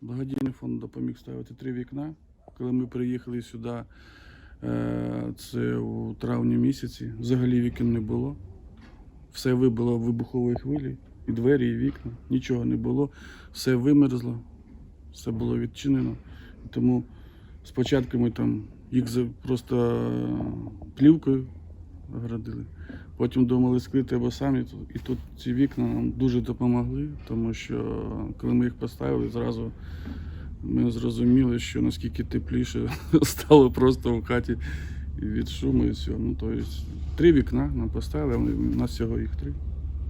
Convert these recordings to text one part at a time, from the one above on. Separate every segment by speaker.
Speaker 1: Благодійний фонд допоміг ставити три вікна. Коли ми приїхали сюди, е, це у травні місяці, взагалі вікон не було. Все вибило в вибухової хвилі, і двері, і вікна, нічого не було, все вимерзло, все було відчинено. Тому спочатку ми там їх просто е, плівкою оградили. Потім думали скрити або самі. І тут ці вікна нам дуже допомогли, тому що коли ми їх поставили, зразу ми зрозуміли, що наскільки тепліше стало просто в хаті від шуму і всього. Ну, тобто, три вікна нам поставили, у нас всього їх три.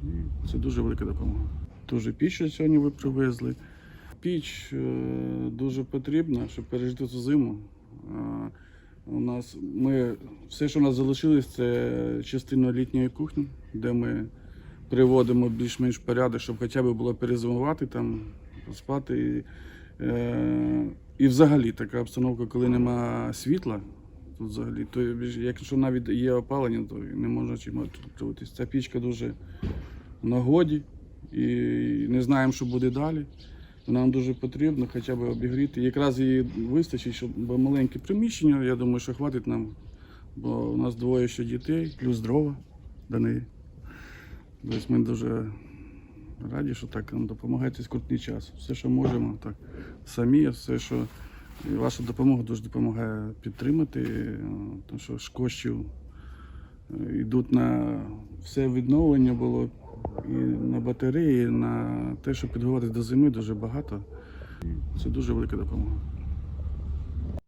Speaker 1: І це дуже велика допомога. Дуже піч сьогодні ви привезли. Піч е, дуже потрібна, щоб пережити цю зиму. У нас ми все, що у нас залишилось, це частина літньої кухні, де ми приводимо більш-менш порядок, щоб хоча б було перезимувати там, спати. І, е, і взагалі така обстановка, коли нема світла, тут взагалі, то якщо навіть є опалення, то не можна чим тут. Ця пічка дуже нагоді і не знаємо, що буде далі. Нам дуже потрібно хоча б обігріти. Якраз її вистачить, щоб маленьке приміщення. Я думаю, що хватить нам, бо у нас двоє ще дітей, плюс дрова до неї. Тобто ми дуже раді, що так нам допомагаєте скрутний час. Все, що можемо, так самі, все, що і ваша допомога дуже допомагає підтримати, е, тому що коштів е, йдуть на все відновлення було і на батареї, на те, щоб підготуватися до зими, дуже багато. Це дуже велика допомога.